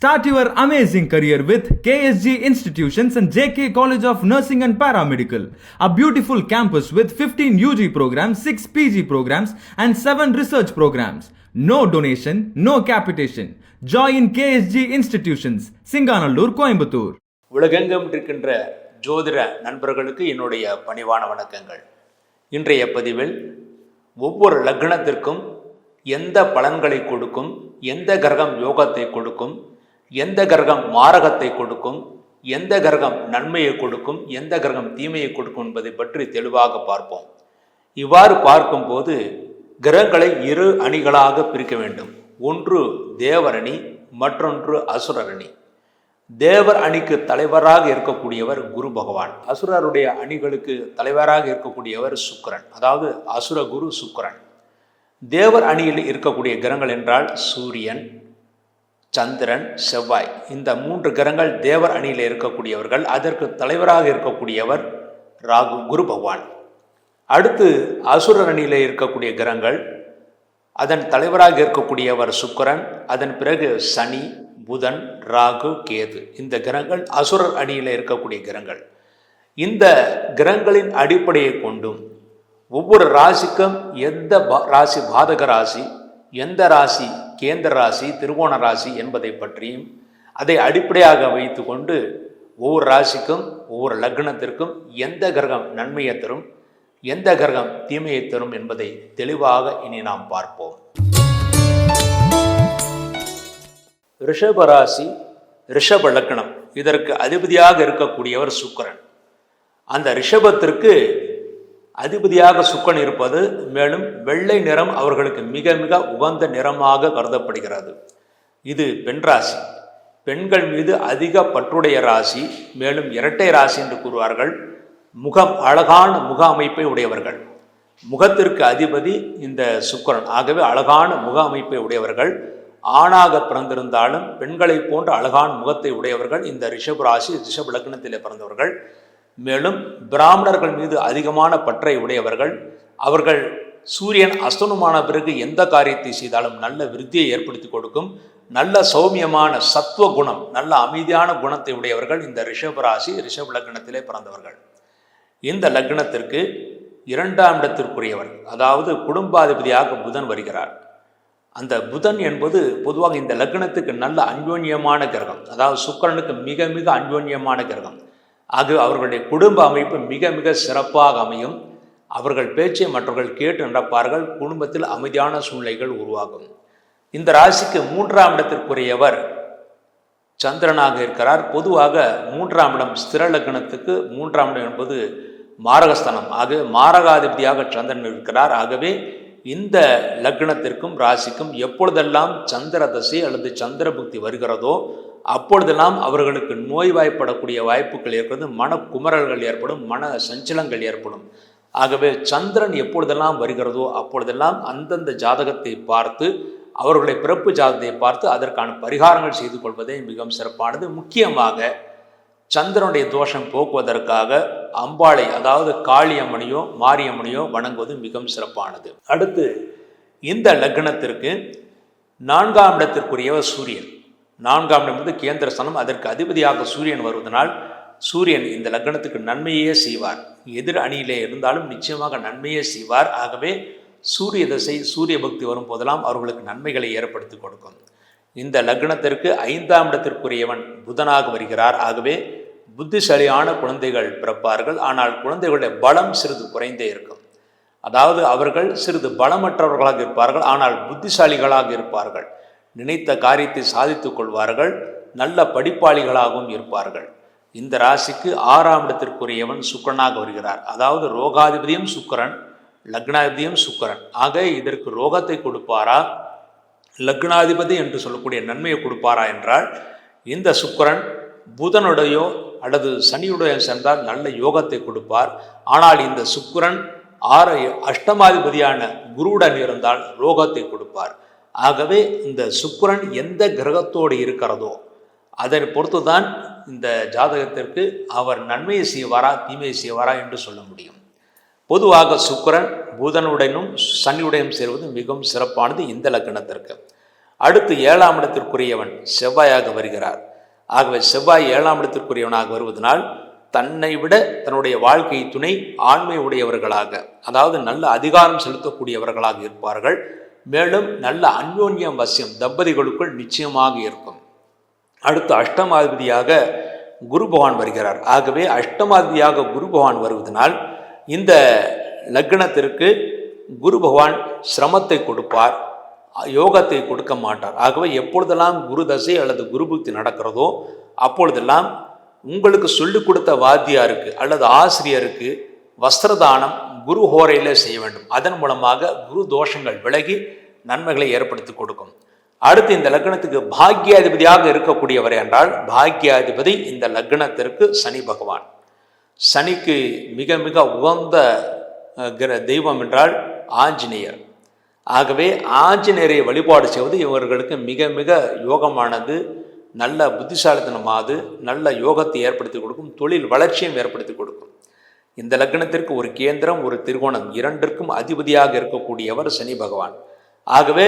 Start your amazing career with KSG Institutions and JK College of Nursing and Paramedical, a beautiful campus with 15 UG programs, 6 PG programs, and 7 research programs. No donation, no capitation. Join KSG Institutions, Singanallur, Coimbatore. உலகெங்கும் இருக்கின்ற ஜோதிட நண்பர்களுக்கு என்னுடைய பணிவான வணக்கங்கள் இன்றைய பதிவில் ஒவ்வொரு லக்னத்திற்கும் எந்த பலன்களை கொடுக்கும் எந்த கிரகம் யோகத்தை கொடுக்கும் எந்த கிரகம் மாரகத்தை கொடுக்கும் எந்த கிரகம் நன்மையை கொடுக்கும் எந்த கிரகம் தீமையை கொடுக்கும் என்பதை பற்றி தெளிவாக பார்ப்போம். இவ்வாறு பார்க்கும்போது கிரகங்களை இரு அணிகளாக பிரிக்க வேண்டும். ஒன்று தேவரணி மற்றொன்று அசுரரணி. தேவர் அணிக்கு தலைவராக இருக்கக்கூடியவர் குரு பகவான். அசுரருடைய அணிகளுக்கு தலைவராக இருக்கக்கூடியவர் சுக்கிரன். அதாவது அசுர குரு சுக்கிரன். தேவர் அணியில் இருக்கக்கூடிய கிரகங்கள் என்றால் சூரியன் சந்திரன் செவ்வாய். இந்த மூன்று கிரகங்கள் தேவர் அணியில் இருக்கக்கூடியவர்கள் அதற்கு தலைவராக இருக்கக்கூடியவர் ராகு குரு பகவான். அடுத்து அசுரர் அணியில் இருக்கக்கூடிய கிரகங்கள் அதன் தலைவராக இருக்கக்கூடியவர் சுக்கரன் அதன் பிறகு சனி புதன் ராகு கேது. இந்த கிரகங்கள் அசுரர் அணியில் இருக்கக்கூடிய கிரகங்கள். இந்த கிரகங்களின் அடிப்படையை கொண்டும் ஒவ்வொரு ராசிக்கும் எந்த ராசி பாதக ராசி எந்த ராசி கேந்திர ராசி திருவோண ராசி என்பதை பற்றியும் அதை அடிப்படையாக வைத்துக்கொண்டு ஒவ்வொரு ராசிக்கும் ஒவ்வொரு லக்னத்திற்கும் எந்த கிரகம் நன்மையை தரும் எந்த கிரகம் தீமையை தரும் என்பதை தெளிவாக இனி நாம் பார்ப்போம். ரிஷப ராசி ரிஷப லக்னம். இதற்கு அதிபதியாக இருக்கக்கூடியவர் சுக்கரன். அந்த ரிஷபத்திற்கு அதிபதியாக சுக்கன் இருப்பது மேலும் வெள்ளை நிறம் அவர்களுக்கு மிக மிக உகந்த நிறமாக கருதப்படுகிறது. இது பெண் ராசி. பெண்கள் மீது அதிக பற்றுடைய ராசி மேலும் இரட்டை ராசி என்று கூறுவார்கள். முகம் அழகான முக அமைப்பை உடையவர்கள். முகத்திற்கு அதிபதி இந்த சுக்கரன். ஆகவே அழகான முக அமைப்பை உடையவர்கள். ஆணாக பிறந்திருந்தாலும் பெண்களைப் போன்ற அழகான முகத்தை உடையவர்கள் இந்த ரிஷப் ராசி ரிஷப் லக்னத்திலே பிறந்தவர்கள். மேலும் பிராமணர்கள் மீது அதிகமான பற்றை உடையவர்கள் அவர்கள் சூரியன் அஸ்தனமான பிறகு எந்த காரியத்தை செய்தாலும் நல்ல விருத்தியை ஏற்படுத்தி கொடுக்கும் நல்ல சௌமியமான சத்துவ குணம் நல்ல அமைதியான குணத்தை உடையவர்கள் இந்த ரிஷப ராசி ரிஷப லக்னத்திலே பிறந்தவர்கள். இந்த லக்னத்திற்கு இரண்டாம் இடத்திற்குரியவர் அதாவது குடும்பாதிபதியாக புதன் வருகிறார். அந்த புதன் என்பது பொதுவாக இந்த லக்னத்துக்கு நல்ல அன்யோன்யமான கிரகம் அதாவது சுக்கரனுக்கு மிக மிக அன்யோன்யமான கிரகம். அது அவர்களுடைய குடும்ப அமைப்பு மிக மிக சிறப்பாக அமையும். அவர்கள் பேச்சை மற்றவர்கள் கேட்டு நடப்பார்கள். குடும்பத்தில் அமைதியான சூழ்நிலைகள் உருவாகும். இந்த ராசிக்கு மூன்றாம் இடத்திற்குரியவர் சந்திரனாக இருக்கிறார். பொதுவாக மூன்றாம் இடம் ஸ்திர லக்னத்துக்கு மூன்றாம் இடம் என்பது மாரகஸ்தானம். ஆக மாரகாதிபதியாக சந்திரன் இருக்கிறார். ஆகவே இந்த லக்னத்திற்கும் ராசிக்கும் எப்பொழுதெல்லாம் சந்திர தசை அல்லது சந்திர புக்தி வருகிறதோ அப்பொழுதெல்லாம் அவர்களுக்கு நோய்வாய்ப்படக்கூடிய வாய்ப்புகள் ஏற்படுது மனக்குமரல்கள் ஏற்படும் மன சஞ்சலங்கள் ஏற்படும். ஆகவே சந்திரன் எப்பொழுதெல்லாம் வருகிறதோ அப்பொழுதெல்லாம் அந்தந்த ஜாதகத்தை பார்த்து அவர்களுடைய பிறப்பு ஜாதகத்தை பார்த்து அதற்கான பரிகாரங்கள் செய்து கொள்வதே மிகவும் சிறப்பானது. முக்கியமாக சந்திரனுடைய தோஷம் போக்குவதற்காக அம்பாளை அதாவது காளியம்மனையோ மாரியம்மனையோ வணங்குவது மிகவும் சிறப்பானது. அடுத்து இந்த லக்னத்திற்கு நான்காம் இடத்திற்குரியவர் சூரியன். நான்காம் இடம் வந்து கேந்திர ஸ்தானம் அதற்கு அதிபதியாக சூரியன் வருவதனால் சூரியன் இந்த லக்னத்துக்கு நன்மையே செய்வார். எதிர் அணியிலே இருந்தாலும் நிச்சயமாக நன்மையே செய்வார். ஆகவே சூரிய தசை சூரிய பக்தி வரும் போதெல்லாம் அவர்களுக்கு நன்மைகளை ஏற்படுத்தி கொடுக்கும். இந்த லக்னத்திற்கு ஐந்தாம் இடத்திற்குரியவன் புதனாக வருகிறார். ஆகவே புத்திசாலியான குழந்தைகள் பிறப்பார்கள். ஆனால் குழந்தைகளுடைய பலம் சிறிது குறைந்தே இருக்கும். அதாவது அவர்கள் சிறிது பலமற்றவர்களாக இருப்பார்கள். ஆனால் புத்திசாலிகளாக இருப்பார்கள். நினைத்த காரியத்தை சாதித்துக் கொள்வார்கள் நல்ல படிப்பாளிகளாகவும் இருப்பார்கள். இந்த ராசிக்கு ஆறாம் இடத்திற்குரியவன் சுக்கிரனாக வருகிறார். அதாவது ரோகாதிபதியும் சுக்கிரன் லக்னாதிபதியும் சுக்கரன். ஆக இதற்கு ரோகத்தை கொடுப்பாரா? லக்னாதிபதி என்று சொல்லக்கூடிய நன்மையை கொடுப்பாரா என்றால் இந்த சுக்கிரன் புதனுடையோ அல்லது சனியுடைய சென்றால் நல்ல யோகத்தை கொடுப்பார். ஆனால் இந்த சுக்கிரன் ஆற அஷ்டமாதிபதியான குருவுடன் இருந்தால் ரோகத்தை கொடுப்பார். ஆகவே இந்த சுக்கிரன் எந்த கிரகத்தோடு இருக்கிறதோ அதை பொறுத்து தான் இந்த ஜாதகத்திற்கு அவர் நன்மையை செய்வாரா தீமையை செய்வாரா என்று சொல்ல முடியும். பொதுவாக சுக்கிரன் புதனுடனும் சனியுடனும் சேர்வது மிகவும் சிறப்பானது இந்த லக்கணத்திற்கு அடுத்து ஏழாம் இடத்திற்குரியவன் செவ்வாயாக வருகிறார். ஆகவே செவ்வாய் ஏழாம் இடத்திற்குரியவனாக வருவதனால் தன்னை விட தன்னுடைய வாழ்க்கை துணை ஆண்மை உடையவர்களாக அதாவது நல்ல அதிகாரம் செலுத்தக்கூடியவர்களாக இருப்பார்கள். மேலும் நல்ல அன்யோன்யம் வசியம் தம்பதிகளுக்குள் நிச்சயமாக இருக்கும். அடுத்து அஷ்டமாதிபதியாக குரு பகவான் வருகிறார். ஆகவே அஷ்டமாதிபதியாக குரு பகவான் வருவதனால் இந்த லக்னத்திற்கு குரு பகவான் சிரமத்தை கொடுப்பார் யோகத்தை கொடுக்க மாட்டார். ஆகவே எப்பொழுதெல்லாம் குரு தசை அல்லது குரு புக்தி நடக்கிறதோ அப்பொழுதெல்லாம் உங்களுக்கு சொல்லிக் கொடுத்த வாத்தியாருக்கு அல்லது ஆசிரியருக்கு வஸ்திரதானம் குரு ஹோரையில் செய்ய வேண்டும். அதன் மூலமாக குரு தோஷங்கள் விலகி நன்மைகளை ஏற்படுத்தி கொடுக்கும். அடுத்து இந்த லக்னத்துக்கு பாக்யாதிபதியாக இருக்கக்கூடியவர் என்றால் பாக்யாதிபதி இந்த லக்னத்திற்கு சனி பகவான். சனிக்கு மிக மிக உகந்த கிர தெய்வம் என்றால் ஆஞ்சநேயர். ஆகவே ஆஞ்சநேயரை வழிபாடு செய்வது இவர்களுக்கு மிக மிக யோகமானது நல்ல புத்திசாலித்தனமானது நல்ல யோகத்தை ஏற்படுத்தி கொடுக்கும் தொழில் வளர்ச்சியும் ஏற்படுத்தி கொடுக்கும். இந்த லக்னத்திற்கு ஒரு கேந்திரம் ஒரு திருகோணம் இரண்டிற்கும் அதிபதியாக இருக்கக்கூடியவர் சனி பகவான். ஆகவே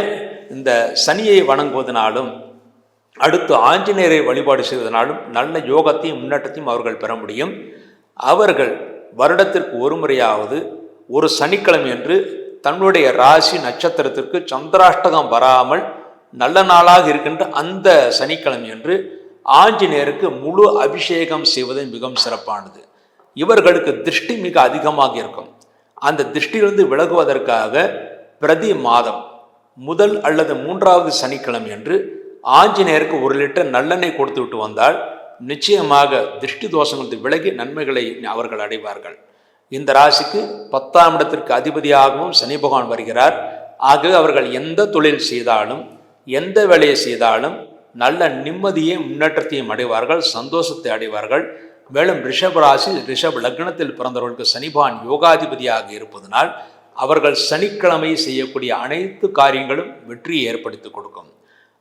இந்த சனியை வணங்குவதனாலும் அடுத்து ஆஞ்சநேயரை வழிபாடு செய்வதனாலும் நல்ல யோகத்தையும் முன்னேற்றத்தையும் அவர்கள் பெற முடியும். அவர்கள் வருடத்திற்கு ஒரு முறையாவது ஒரு சனிக்கிழமை என்று தன்னுடைய ராசி நட்சத்திரத்திற்கு சந்திராஷ்டகம் வராமல் நல்ல நாளாக இருக்கின்ற அந்த சனிக்கிழமை என்று ஆஞ்சநேயருக்கு முழு அபிஷேகம் செய்வது மிகவும் சிறப்பானது. இவர்களுக்கு திருஷ்டி மிக அதிகமாக இருக்கும். அந்த திருஷ்டியிலிருந்து விலகுவதற்காக பிரதி மாதம் முதல் அல்லது மூன்றாவது சனிக்கிழமை என்று ஆஞ்சநேயருக்கு ஒரு லிட்டர் நல்லெண்ணெய் கொடுத்து விட்டு வந்தால் நிச்சயமாக திருஷ்டி தோஷங்களுக்கு விலகி நன்மைகளை அவர்கள் அடைவார்கள். இந்த ராசிக்கு பத்தாம் இடத்திற்கு அதிபதியாகவும் சனி பகவான் வருகிறார். ஆகவே அவர்கள் எந்த தொழில் செய்தாலும் எந்த வேலையை செய்தாலும் நல்ல நிம்மதியையும் முன்னேற்றத்தையும் அடைவார்கள் சந்தோஷத்தை அடைவார்கள். மேலும் ரிஷப ராசி ரிஷப லக்னத்தில் பிறந்தவர்களுக்கு சனிபான் யோகாதிபதியாக இருப்பதனால் அவர்கள் சனிக்கிழமை செய்யக்கூடிய அனைத்து காரியங்களும் வெற்றியை ஏற்படுத்தி கொடுக்கும்.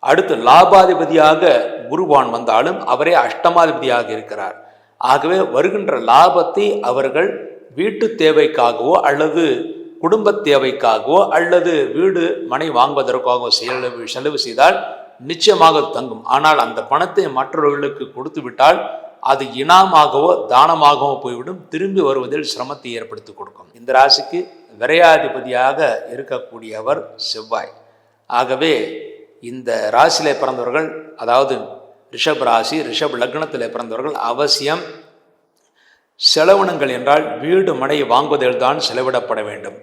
அடுத்து லாபாதிபதியாக குருவான் வந்தாலும் அவரே அஷ்டமாதிபதியாக இருக்கிறார். ஆகவே வருகின்ற லாபத்தை அவர்கள் வீட்டு தேவைக்காகவோ அல்லது குடும்ப தேவைக்காகவோ அல்லது வீடு மனை வாங்குவதற்காகவோ செலவு செலவு செய்தால் நிச்சயமாக தங்கும். ஆனால் அந்த பணத்தை மற்றவர்களுக்கு கொடுத்து விட்டால் அது இனாமாகவோ தானமாகவோ போய்விடும். திரும்பி வருவதில் சிரமத்தை ஏற்படுத்தி கொடுக்கும். இந்த ராசிக்கு விரையாதிபதியாக இருக்கக்கூடியவர் செவ்வாய். ஆகவே இந்த ராசியிலே பிறந்தவர்கள் அதாவது ரிஷப் ராசி ரிஷப் லக்னத்தில் பிறந்தவர்கள் அவசியம் செலவினங்கள் என்றால் வீடு மனை வாங்குவதில் தான் செலவிடப்பட வேண்டும்.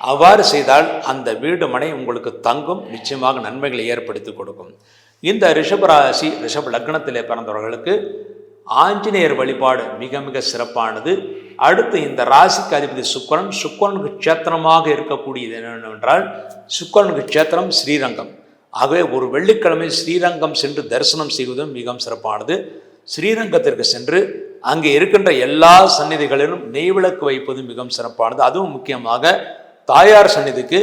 அவ்வாறு செய்தால் அந்த வீடு மனை உங்களுக்கு தங்கும் நிச்சயமாக நன்மைகளை ஏற்படுத்தி கொடுக்கும். இந்த ரிஷபராசி ரிஷப் லக்னத்திலே பிறந்தவர்களுக்கு ஆஞ்சநேயர் வழிபாடு மிக மிக சிறப்பானது. அடுத்து இந்த ராசிக்கு அதிபதி சுக்கரன் சுக்கரனுக்கு க்ஷேத்திரமாக இருக்கக்கூடியது என்னவென்றால் சுக்கரனுக்கு க்ஷேத்திரம் ஸ்ரீரங்கம். ஆகவே ஒரு வெள்ளிக்கிழமை ஸ்ரீரங்கம் சென்று தரிசனம் செய்வதும் மிகவும் சிறப்பானது. ஸ்ரீரங்கத்திற்கு சென்று அங்கே இருக்கின்ற எல்லா சந்நிதிகளிலும் நெய்விளக்கு வைப்பது மிகவும் சிறப்பானது. அதுவும் முக்கியமாக தாயார் சந்நிதிக்கு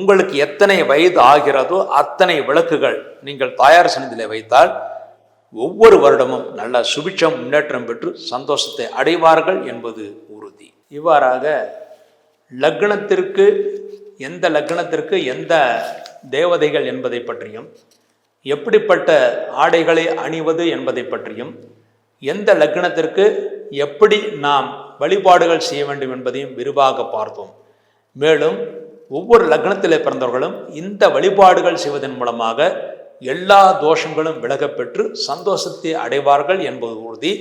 உங்களுக்கு எத்தனை வயது ஆகிறதோ அத்தனை விளக்குகள் நீங்கள் தாயார் சந்நிதியிலே வைத்தால் ஒவ்வொரு வருடமும் நல்ல சுபிட்சம் முன்னேற்றம் பெற்று சந்தோஷத்தை அடைவார்கள் என்பது உறுதி. இவ்வாறாக லக்னத்திற்கு எந்த லக்னத்திற்கு எந்த தேவதைகள் என்பதை பற்றியும் எப்படிப்பட்ட ஆடைகளை அணிவது என்பதை பற்றியும் எந்த லக்னத்திற்கு எப்படி நாம் வழிபாடுகள் செய்ய வேண்டும் என்பதையும் விரிவாக பார்த்தோம். மேலும் ஒவ்வொரு லக்னத்திலே பிறந்தவர்களும் இந்த வழிபாடுகள் செய்வதன் மூலமாக எல்லா தோஷங்களும் விலகப்பெற்று சந்தோஷத்தை அடைவார்கள் என்பது உறுதி.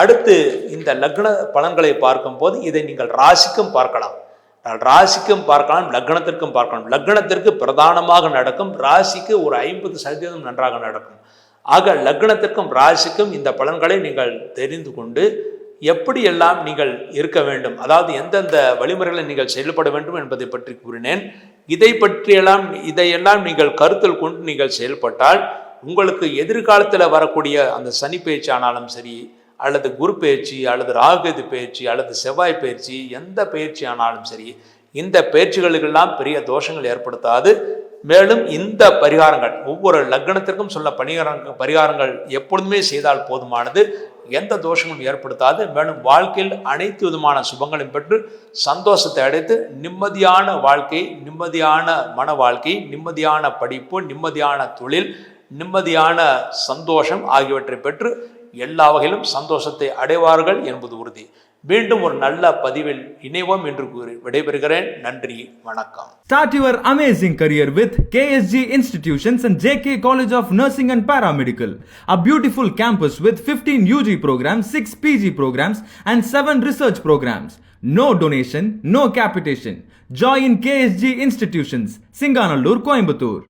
அடுத்து இந்த லக்ன பலன்களை பார்க்கும்போது இதை நீங்கள் ராசிக்கும் பார்க்கலாம். ராசிக்கும் பார்க்கலாம் லக்னத்திற்கும் பார்க்கலாம். லக்னத்திற்கு பிரதானமாக நடக்கும் ராசிக்கு ஒரு ஐம்பது சதவீதம் நன்றாக நடக்கும். ஆக லக்னத்திற்கும் ராசிக்கும் இந்த பலன்களை நீங்கள் தெரிந்து கொண்டு எப்படியெல்லாம் நீங்கள் இருக்க வேண்டும்? அதாவது எந்தெந்த வழிமுறைகளை நீங்கள் செயல்பட வேண்டும் என்பதை பற்றி கூறினேன். இதை பற்றியெல்லாம் இதையெல்லாம் நீங்கள் கருத்தில் கொண்டு நீங்கள் செயல்பட்டால் உங்களுக்கு எதிர்காலத்தில் வரக்கூடிய அந்த சனி பயிற்சி ஆனாலும் சரி அல்லது குரு பயிற்சி அல்லது ராகுகேது பயிற்சி அல்லது செவ்வாய் பயிற்சி எந்த பயிற்சி ஆனாலும் சரி இந்த பயிற்சிகளுக்கெல்லாம் பெரிய தோஷங்கள் ஏற்படுத்தாது. மேலும் இந்த பரிகாரங்கள் ஒவ்வொரு லக்னத்திற்கும் சொல்ல பரிகாரங்கள் பரிகாரங்கள் எப்பொழுதுமே செய்தால் போதுமானது. எந்த தோஷங்களும் ஏற்படுத்தாது. மேலும் வாழ்க்கையில் அனைத்து விதமான சுபங்களையும் பெற்று சந்தோஷத்தை அடைத்து நிம்மதியான வாழ்க்கை நிம்மதியான மன வாழ்க்கை நிம்மதியான படிப்பு நிம்மதியான தொழில் நிம்மதியான சந்தோஷம் ஆகியவற்றை பெற்று எல்லா வகையிலும் சந்தோஷத்தை அடைவார்கள் என்பது உறுதி. மீண்டும் ஒரு நல்ல பதிவில் இணைவோம் என்று கூறி விடைபெறுகிறேன் நன்றி வணக்கம் start your amazing career with KSG institutions and J K college of nursing and paramedical a beautiful campus with fifteen UG program six PG programs and seven research programs no donation no capitation join KSG institutions Singanallur Coimbatore